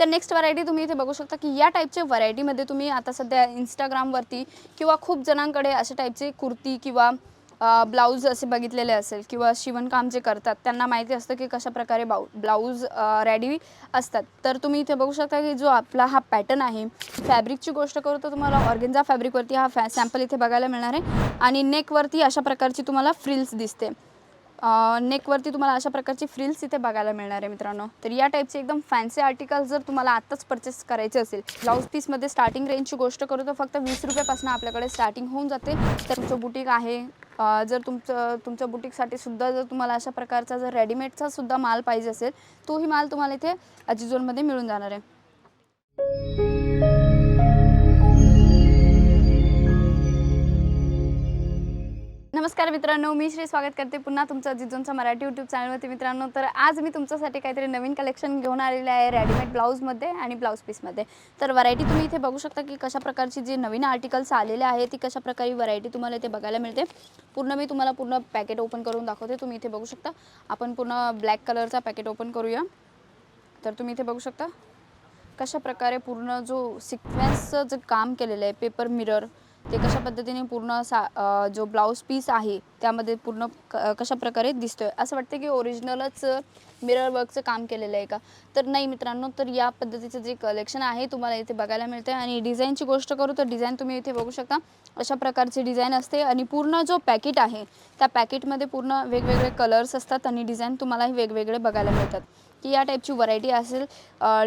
तर next variety तुम्ही इथे बघू शकता की या टाईपच्या व्हरायटीमध्ये तुम्ही आता सध्या इंस्टाग्रामवरती किंवा खूप जणांकडे अशा टाईपचे कुर्ती किंवा ब्लाऊज असे बघितलेले असेल किंवा शिवणकाम जे करतात त्यांना माहिती असतं की कशाप्रकारे बाऊ ब्लाऊज रेडी असतात. तर तुम्ही इथे बघू शकता की जो आपला हा पॅटर्न आहे फॅब्रिकची गोष्ट करू तर तुम्हाला ऑर्गेन्झा फॅब्रिकवरती हा फॅ सॅम्पल इथे बघायला मिळणार आहे. आणि नेकवरती अशा प्रकारची तुम्हाला फ्रिल्स दिसते. नेकवरती तुम्हाला अशा प्रकारची फ्रिल्स इथे बघायला मिळणार आहे मित्रांनो. तर या टाईपचे एकदम फॅन्सी आर्टिकल जर तुम्हाला आत्ताच परचेस करायचे असेल ब्लाऊज पीसमध्ये स्टार्टिंग रेंजची गोष्ट करू तर फक्त वीस रुपयापासून आपल्याकडे स्टार्टिंग होऊन जाते. तर तुमचं बुटीक आहे. जर तुमचं तुमच्या बुटीकसाठी सुद्धा जर तुम्हाला अशा प्रकारचा जर रेडीमेडचा सुद्धा माल पाहिजे असेल तोही माल तुम्हाला इथे अजिझोनमध्ये मिळून जाणार आहे. नमस्कार मित्रांनो मी श्री स्वागत करते पुन्हा तुमचं जिजोनचं मराठी यूट्यूब चॅनलवरती मित्रांनो तर आज मी तुमच्यासाठी काहीतरी नवीन कलेक्शन घेऊन आलेले आहे रेडीमेड ब्लाऊजमध्ये आणि ब्लाऊज पीसमध्ये तर व्हरायटी तुम्ही इथे बघू शकता की कशा प्रकारची जी नवीन आर्टिकल्स आलेले आहे ती कशा प्रकारे व्हरायटी तुम्हाला इथे बघायला मिळते. पूर्ण मी तुम्हाला पूर्ण पॅकेट ओपन करून दाखवते. तुम्ही इथे बघू शकता. आपण पूर्ण ब्लॅक कलरचा पॅकेट ओपन करूया. तर तुम्ही इथे बघू शकता. कशा प्रकारे पूर्ण जो सिक्वेन्सचं जे काम केलेलं आहे पेपर मिरर ते कशा पद्धतीने पूर्ण सा जो ब्लाऊज पीस आहे त्यामध्ये पूर्ण क कशा प्रकारे दिसतोय? असं वाटतं की ओरिजिनलच मिरर वर्कचं काम केलेलं आहे का? तर नाही मित्रांनो तर या पद्धतीचं जे कलेक्शन आहे तुम्हाला इथे बघायला मिळते आणि डिझाईनची गोष्ट करू तर डिझाईन तुम्ही इथे बघू शकता. अशा प्रकारची डिझाईन असते. आणि पूर्ण जो पॅकेट आहे त्या पॅकेटमध्ये पूर्ण वेगवेगळे कलर्स असतात आणि डिझाईन तुम्हालाही वेगवेगळे बघायला मिळतात. की या टाईपची व्हरायटी असेल.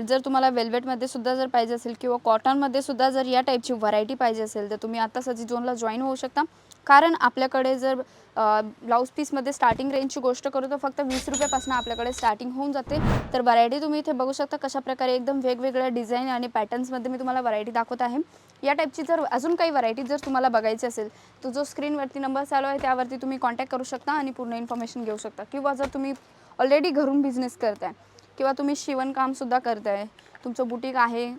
जर तुम्हाला वेल्वेटमध्ये सुद्धा जर पाहिजे असेल किंवा कॉटनमध्ये सुद्धा जर या टाईपची व्हरायटी पाहिजे असेल तर तुम्ही आता सजी झोनला जॉईन होऊ शकता. कारण आपल्याकडे जर ब्लाऊज पीसमध्ये स्टार्टिंग रेंजची गोष्ट करू तर फक्त वीस रुपयापासून आपल्याकडे स्टार्टिंग होऊन जाते. तर व्हरायटी तुम्ही इथे बघू शकता कशा प्रकारे एकदम वेगवेगळ्या डिझाईन आणि पॅटर्न्समध्ये मी तुम्हाला व्हरायटी दाखवत आहे. या टाईपची जर अजून काही व्हरायटी जर तुम्हाला बघायची असेल तर जो स्क्रीनवरती नंबर चालू आहे त्यावरती तुम्ही कॉन्टॅक्ट करू शकता आणि पूर्ण इन्फॉर्मेशन घेऊ शकता. किंवा जर तुम्ही ऑलरेडी घरून बिझनेस करताय. किंवा तुम्ही शिवणकामसुद्धा करताय. तुमचं बुटीक आहे.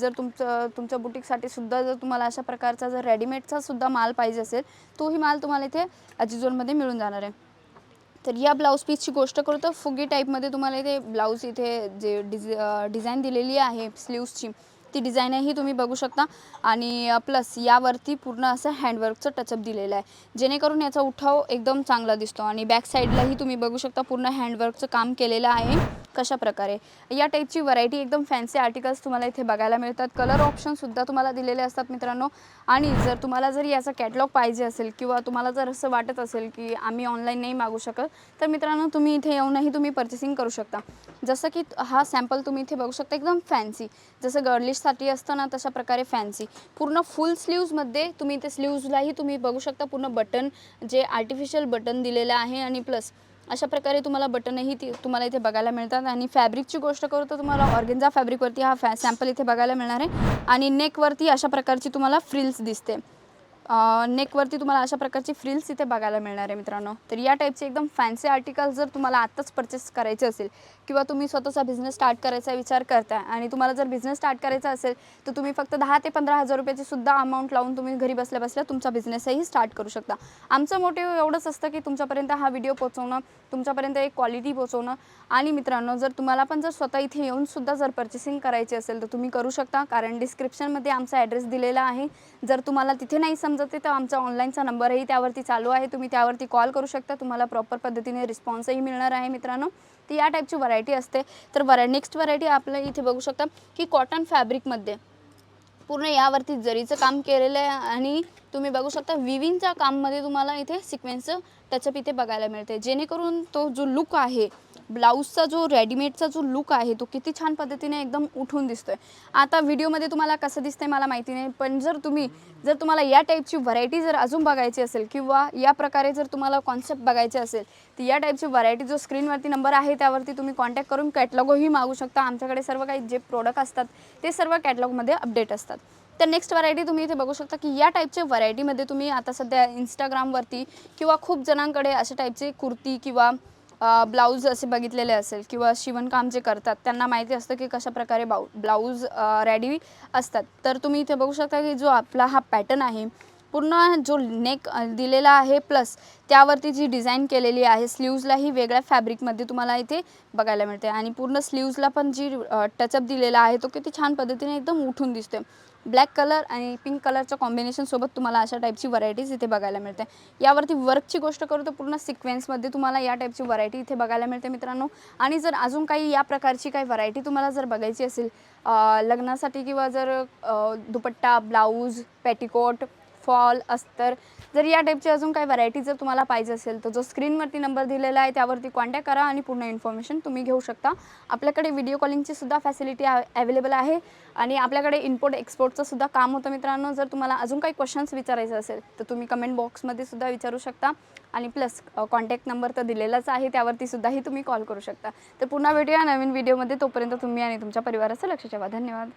जर तुमचं तुमच्या बुटीकसाठी सुद्धा जर तुम्हाला अशा प्रकारचा जर रेडीमेडचा सुद्धा माल पाहिजे असेल तोही माल तुम्हाला इथे अजिझोनमध्ये मिळून जाणार आहे. तर या ब्लाऊज पीसची गोष्ट करू तर फुगी टाईपमध्ये तुम्हाला इथे ब्लाऊज इथे जे डिझ डिझाईन दिलेली आहे स्लीव्सची ती डिझाईनही तुम्ही बघू शकता. आणि प्लस यावरती पूर्ण असं हँडवर्कचं टचअप दिलेलं आहे. जेणेकरून याचा उठाव एकदम चांगला दिसतो. आणि बॅक साईडलाही तुम्ही बघू शकता पूर्ण हँडवर्कचं काम केलेलं आहे. कशा प्रकारे या टाईपची व्हरायटी एकदम फॅन्सी आर्टिकल्स तुम्हाला इथे बघायला मिळतात. कलर ऑप्शनसुद्धा तुम्हाला दिलेले असतात मित्रांनो. आणि जर तुम्हाला जर याचा कॅटलॉग पाहिजे असेल किंवा तुम्हाला जर असं वाटत असेल की आम्ही ऑनलाईन नाही मागू शकत तर मित्रांनो तुम्ही इथे येऊनही तुम्ही पर्चेसिंग करू शकता. जसं की हा सॅम्पल तुम्ही इथे बघू शकता एकदम फॅन्सी जसं गर्लिशसाठी असतं ना तशा प्रकारे फॅन्सी पूर्ण फुल स्लीव्जमध्ये तुम्ही इथे स्लीव्जलाही तुम्ही बघू शकता. पूर्ण बटन जे आर्टिफिशियल बटन दिलेलं आहे आणि प्लस अशा प्रकारे तुम्हाला बटनही ती तुम्हाला इथे बघायला मिळतात आणि फॅब्रिकची गोष्ट करू तर तुम्हाला ऑर्गेन्झा फॅब्रिकवरती हा फॅ सॅम्पल इथे बघायला मिळणार आहे. आणि नेकवरती अशा प्रकारची तुम्हाला फ्रिल्स दिसते. नेकवरती तुम्हाला अशा प्रकारची फ्रिल्स इथे बघायला मिळणार आहे मित्रांनो. तर या टाईपचे एकदम फॅन्सी आर्टिकल जर तुम्हाला आत्ताच परचेस करायचे असेल किंवा तुम्ही स्वतःचा बिझनेस स्टार्ट करायचा विचार करताय आणि तुम्हाला जर बिझनेस स्टार्ट करायचा असेल तर तुम्ही फक्त दहा ते पंधरा हजार रुपयाची सुद्धा अमाऊंट लावून तुम्ही घरी बसल्या बसल्या तुमचा बिझनेसही स्टार्ट करू शकता. आमचं मोटिव्ह एवढंच असतं की तुमच्यापर्यंत हा व्हिडिओ पोचवणं तुमच्यापर्यंत एक क्वालिटी पोचवणं आणि मित्रांनो जर तुम्हाला पण जर स्वतः इथे येऊन सुद्धा जर पर्चेसिंग करायची असेल तर तुम्ही करू शकता. कारण डिस्क्रिप्शनमध्ये आमचा ॲड्रेस दिलेला आहे. जर तुम्हाला तिथे नाही सम समजते तर आमचा ऑनलाईनचा नंबरही त्यावरती चालू आहे. तुम्ही त्यावरती कॉल करू शकता. तुम्हाला प्रॉपर पद्धतीने रिस्पॉन्सही मिळणार आहे मित्रांनो. ती या टाईपची व्हरायटी असते. तर वरा नेक्स्ट व्हरायटी आपल्या इथे बघू शकता की कॉटन फॅब्रिकमध्ये पूर्ण यावरती जरीचं काम केलेलं आहे आणि तुम्ही बघू शकता विविंगच्या काममध्ये तुम्हाला इथे सिक्वेन्सचं टचअप इथे बघायला मिळते. जेणेकरून तो जो लुक आहे ब्लाऊजचा जो रेडीमेडचा जो लुक आहे तो किती छान पद्धतीने एकदम उठून दिसतोय. आता व्हिडिओमध्ये तुम्हाला कसं दिसतंय मला माहिती नाही पण जर तुम्ही जर तुम्हाला या टाईपची व्हरायटी जर अजून बघायची असेल किंवा या प्रकारे जर तुम्हाला कॉन्सेप्ट बघायचे असेल तर या टाईपची व्हरायटी जो स्क्रीनवरती नंबर आहे त्यावरती तुम्ही कॉन्टॅक्ट करून कॅटलॉगही मागू शकता. आमच्याकडे सर्व काही जे प्रोडक्ट असतात ते सर्व कॅटलॉगमध्ये अपडेट असतात. तर नेक्स्ट व्हरायटी तुम्ही इथे बघू शकता की या टाईपच्या व्हरायटीमध्ये तुम्ही आता सध्या इंस्टाग्रामवरती किंवा खूप जणांकडे अशा टाईपचे कुर्ती किंवा ब्लाऊज असे बघितलेले असेल किंवा शिवणकाम जे करतात त्यांना माहिती असतं की कशाप्रकारे बाऊ ब्लाऊज रेडी असतात. तर तुम्ही इथे बघू शकता की जो आपला हा पॅटर्न आहे पूर्ण जो नेक दिलेला आहे प्लस त्यावरती जी डिझाईन केलेली आहे स्लीव्जलाही वेगळ्या फॅब्रिकमध्ये तुम्हाला इथे बघायला मिळते. आणि पूर्ण स्लीव्जला पण जी टचअप दिलेला आहे तो किती छान पद्धतीने एकदम उठून दिसते ब्लॅक कलर आणि पिंक कलरच्या कॉम्बिनेशनसोबत तुम्हाला अशा टाईपची व्हरायटीज इथे बघायला मिळते. यावरती वर्कची गोष्ट करू तर पूर्ण सिक्वेन्समध्ये तुम्हाला या टाईपची व्हरायटी इथे बघायला मिळते मित्रांनो. आणि जर अजून काही या प्रकारची काही व्हरायटी तुम्हाला जर बघायची असेल लग्नासाठी किंवा जर दुपट्टा ब्लाऊज पॅटिकोट फॉल अस्तर जर या टाईपची अजून काही व्हरायटी जर तुम्हाला पाहिजे असेल तर जो स्क्रीनवरती नंबर दिलेला आहे त्यावरती कॉन्टॅक्ट करा आणि पूर्ण इन्फॉर्मेशन तुम्ही घेऊ शकता. आपल्याकडे व्हिडिओ कॉलिंगची सुद्धा फॅसिलिटी अवेलेबल आहे आणि आपल्याकडे इम्पोर्ट एक्सपोर्टचं सुद्धा काम होतं मित्रांनो. जर तुम्हाला अजून काही क्वेश्चन्स विचारायचं असेल तर तुम्ही कमेंट बॉक्समध्ये सुद्धा विचारू शकता आणि प्लस कॉन्टॅक्ट नंबर तर दिलेलाच आहे त्यावरती सुद्धाही तुम्ही कॉल करू शकता. तर पुन्हा भेटूया नवीन व्हिडिओमध्ये तोपर्यंत तुम्ही आणि तुमच्या परिवाराचं लक्ष ठेवा. धन्यवाद.